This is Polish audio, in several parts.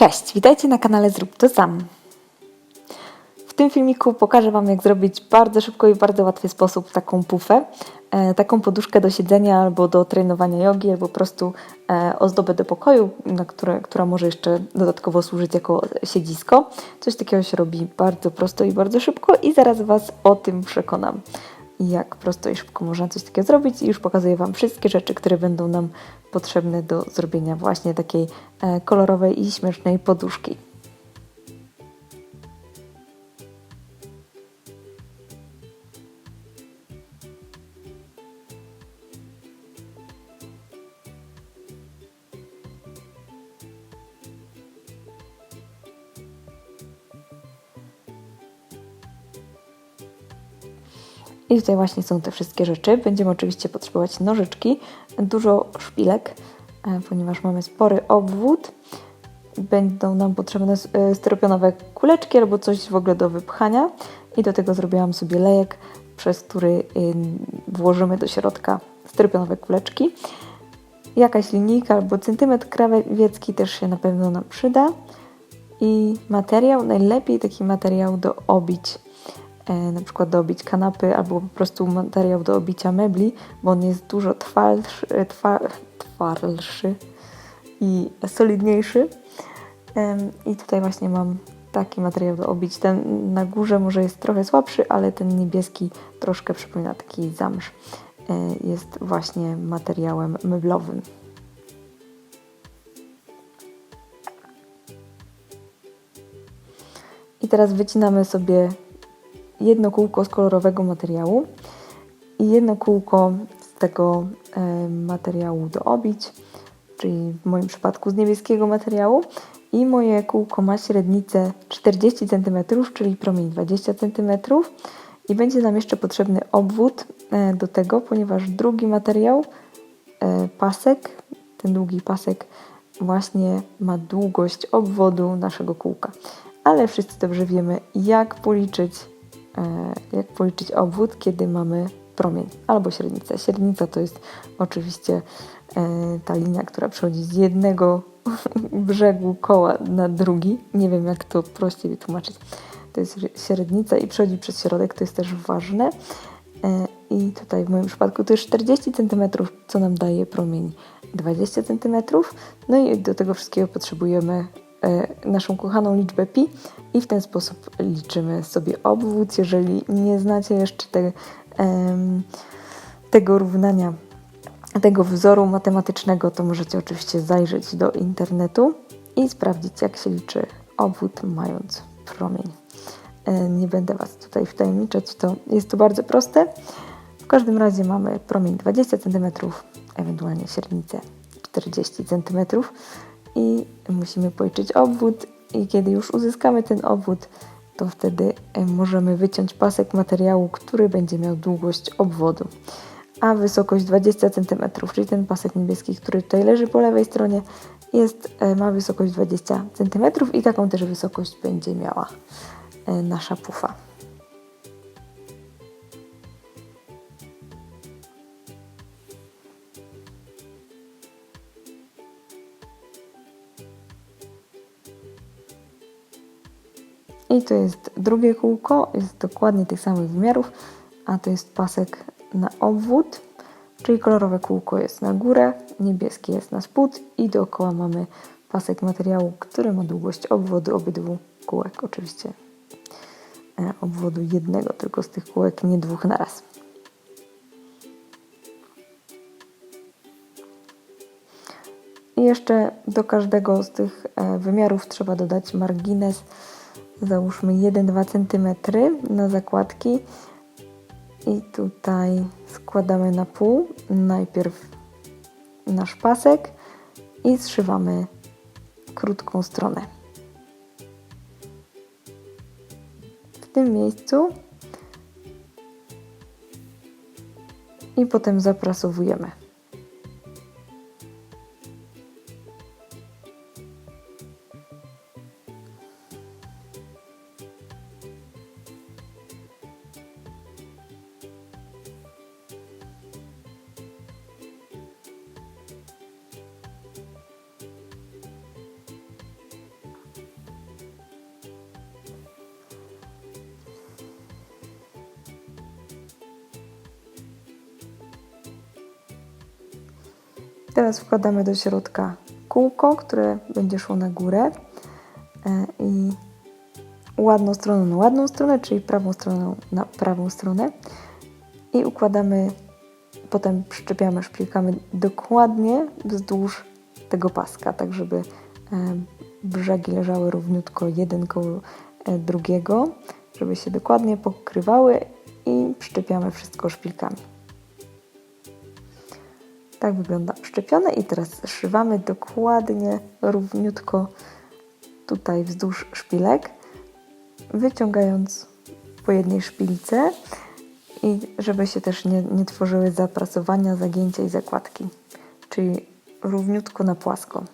Cześć, witajcie na kanale Zrób to sam. W tym filmiku pokażę Wam, jak zrobić bardzo szybko i bardzo łatwy sposób taką pufę, e, taką poduszkę do siedzenia albo do trenowania jogi, albo po prostu e, ozdobę do pokoju, na które, która może jeszcze dodatkowo służyć jako siedzisko. Coś takiego się robi bardzo prosto i bardzo szybko i zaraz Was o tym przekonam jak prosto i szybko można coś takiego zrobić i już pokazuję Wam wszystkie rzeczy, które będą nam potrzebne do zrobienia właśnie takiej e, kolorowej i śmiesznej poduszki. I tutaj właśnie są te wszystkie rzeczy. Będziemy oczywiście potrzebować nożyczki, dużo szpilek, e, ponieważ mamy spory obwód. Będą nam potrzebne e, styropianowe kuleczki albo coś w ogóle do wypchania. I do tego zrobiłam sobie lejek, przez który włożymy do środka styropianowe kuleczki. Jakaś linijka albo centymetr krawiecki też się na pewno nam przyda. I materiał, najlepiej taki materiał do obić na przykład do obić kanapy albo po prostu materiał do obicia mebli, bo on jest dużo twardszy, twardszy i solidniejszy. I tutaj właśnie mam taki materiał do obić. Ten na górze może jest trochę słabszy, ale ten niebieski troszkę przypomina taki zamsz. E, jest właśnie materiałem meblowym. I teraz wycinamy sobie jedno kółko z kolorowego materiału i jedno kółko z tego e, materiału do obić, czyli w moim przypadku z niebieskiego materiału. I moje kółko ma średnicę 40 cm, czyli promień 20 cm. I będzie nam jeszcze potrzebny obwód e, do tego, ponieważ drugi materiał, e, pasek, ten długi pasek właśnie ma długość obwodu naszego kółka. Ale wszyscy dobrze wiemy, jak policzyć jak policzyć obwód, kiedy mamy promień albo średnicę. Średnica to jest oczywiście e, ta linia, która przechodzi z jednego brzegu koła na drugi. Nie wiem, jak to prościej wytłumaczyć. To jest średnica i przechodzi przez środek, to jest też ważne. E, I tutaj w moim przypadku to jest 40 cm, co nam daje promień 20 cm. No i do tego wszystkiego potrzebujemy E, naszą kochaną liczbę pi i w ten sposób liczymy sobie obwód. Jeżeli nie znacie jeszcze te, tego równania, tego wzoru matematycznego, to możecie oczywiście zajrzeć do internetu i sprawdzić, jak się liczy obwód mając promień. E, nie będę Was tutaj wtajemniczać, to jest to bardzo proste. W każdym razie mamy promień 20 cm, ewentualnie średnicę 40 cm i musimy policzyć obwód i kiedy już uzyskamy ten obwód, to wtedy e, możemy wyciąć pasek materiału, który będzie miał długość obwodu. A wysokość 20 cm, czyli ten pasek niebieski, który tutaj leży po lewej stronie, jest, e, ma wysokość 20 cm i taką też wysokość będzie miała e, nasza pufa. I to jest drugie kółko, jest dokładnie tych samych wymiarów, a to jest pasek na obwód, czyli kolorowe kółko jest na górę, niebieskie jest na spód i dookoła mamy pasek materiału, który ma długość obwodu obydwu kółek, oczywiście e, obwodu jednego tylko z tych kółek, nie dwóch na raz. I jeszcze do każdego z tych e, wymiarów trzeba dodać margines załóżmy 1-2 cm na zakładki i tutaj składamy na pół najpierw nasz pasek i zszywamy krótką stronę. W tym miejscu i potem zaprasowujemy. Teraz wkładamy do środka kółko, które będzie szło na górę e, i ładną stroną na ładną stronę, czyli prawą stroną na prawą stronę i układamy, potem przyczepiamy szpilkami dokładnie wzdłuż tego paska, tak żeby e, brzegi leżały równiutko jeden koło e, drugiego, żeby się dokładnie pokrywały i przyczepiamy wszystko szpilkami. Tak wygląda szczepione i teraz zszywamy dokładnie, równiutko tutaj wzdłuż szpilek, wyciągając po jednej szpilce i żeby się też nie, nie tworzyły zaprasowania, zagięcia i zakładki, czyli równiutko na płasko.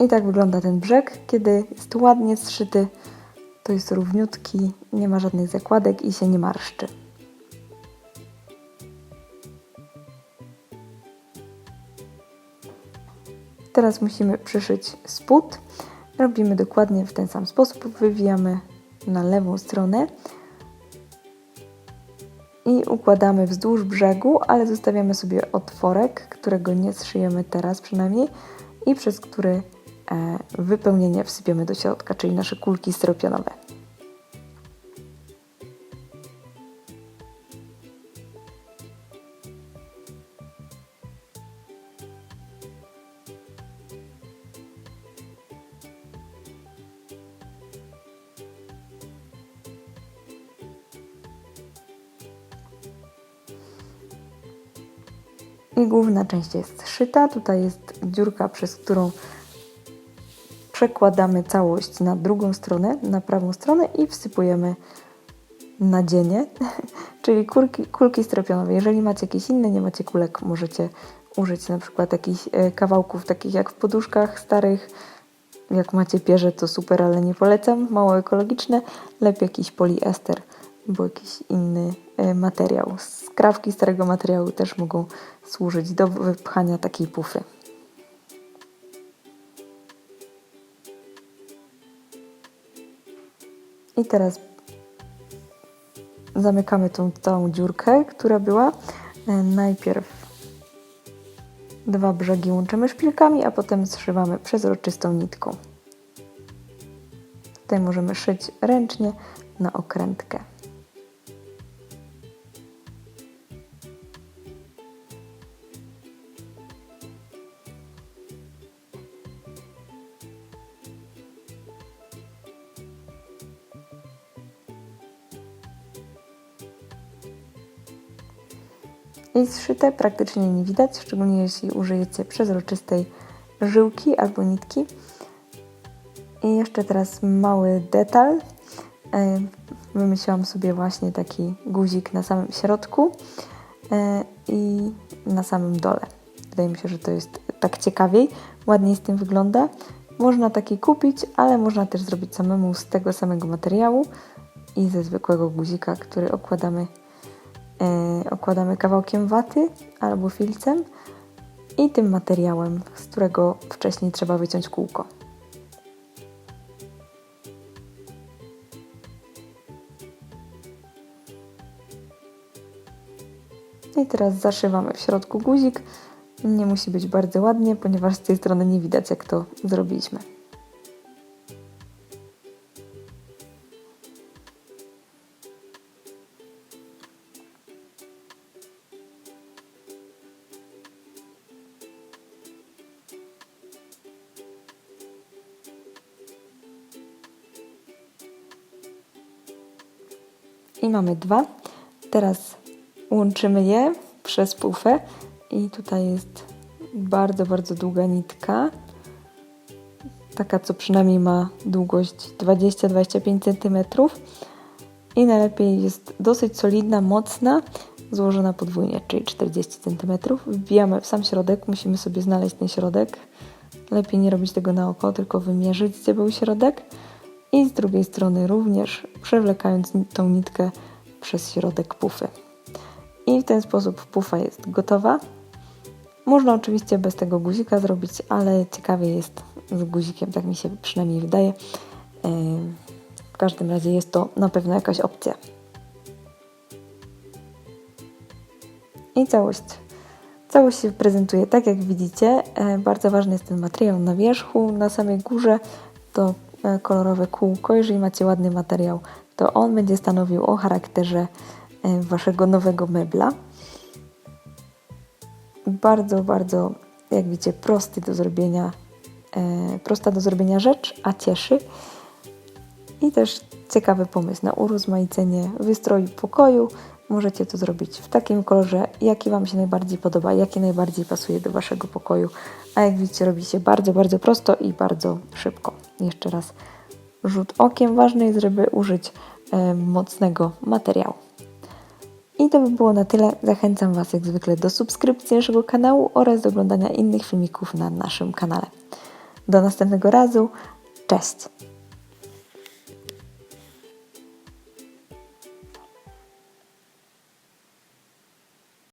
I tak wygląda ten brzeg, kiedy jest ładnie zszyty, to jest równiutki, nie ma żadnych zakładek i się nie marszczy. Teraz musimy przyszyć spód. Robimy dokładnie w ten sam sposób. Wywijamy na lewą stronę i układamy wzdłuż brzegu, ale zostawiamy sobie otworek, którego nie zszyjemy teraz przynajmniej i przez który wypełnienie wsypiemy do środka, czyli nasze kulki styropianowe. I główna część jest szyta. Tutaj jest dziurka, przez którą przekładamy całość na drugą stronę, na prawą stronę i wsypujemy nadzienie, czyli kulki, kulki stropionowe. Jeżeli macie jakieś inne, nie macie kulek, możecie użyć na przykład jakichś e, kawałków takich jak w poduszkach starych. Jak macie pierze, to super, ale nie polecam. Mało ekologiczne. Lepiej jakiś poliester albo jakiś inny e, materiał. Skrawki starego materiału też mogą służyć do wypchania takiej pufy. I teraz zamykamy tą całą dziurkę, która była. E, najpierw dwa brzegi łączymy szpilkami, a potem zszywamy przezroczystą nitką. Tutaj możemy szyć ręcznie na okrętkę. I zszyte praktycznie nie widać, szczególnie jeśli użyjecie przezroczystej żyłki albo nitki. I jeszcze teraz mały detal. E, wymyśliłam sobie właśnie taki guzik na samym środku e, i na samym dole. Wydaje mi się, że to jest tak ciekawiej, ładniej z tym wygląda. Można taki kupić, ale można też zrobić samemu z tego samego materiału i ze zwykłego guzika, który okładamy okładamy kawałkiem waty albo filcem i tym materiałem, z którego wcześniej trzeba wyciąć kółko. I teraz zaszywamy w środku guzik. Nie musi być bardzo ładnie, ponieważ z tej strony nie widać jak to zrobiliśmy. I mamy dwa. Teraz łączymy je przez pufę i tutaj jest bardzo, bardzo długa nitka. Taka, co przynajmniej ma długość 20-25 cm. I najlepiej jest dosyć solidna, mocna, złożona podwójnie, czyli 40 cm. Wbijamy w sam środek, musimy sobie znaleźć ten środek. Lepiej nie robić tego na oko, tylko wymierzyć, gdzie był środek. I z drugiej strony również przewlekając tą nitkę przez środek pufy. I w ten sposób pufa jest gotowa. Można oczywiście bez tego guzika zrobić, ale ciekawie jest z guzikiem, tak mi się przynajmniej wydaje. Ym, W każdym razie jest to na pewno jakaś opcja. I całość. Całość się prezentuje tak, jak widzicie. E, Bardzo ważny jest ten materiał na wierzchu, na samej górze to e, kolorowe kółko. Jeżeli macie ładny materiał, to on będzie stanowił o charakterze e, waszego nowego mebla. Bardzo, bardzo, jak widzicie, prosty do zrobienia, e, prosta do zrobienia rzecz, a cieszy. I też ciekawy pomysł na urozmaicenie wystroju pokoju. Możecie to zrobić w takim kolorze, jaki Wam się najbardziej podoba, jaki najbardziej pasuje do Waszego pokoju. A jak widzicie, robi się bardzo, bardzo prosto i bardzo szybko. Jeszcze raz rzut okiem. Ważne jest, żeby użyć e, mocnego materiału. I to by było na tyle. Zachęcam Was jak zwykle do subskrypcji naszego kanału oraz do oglądania innych filmików na naszym kanale. Do następnego razu. Cześć!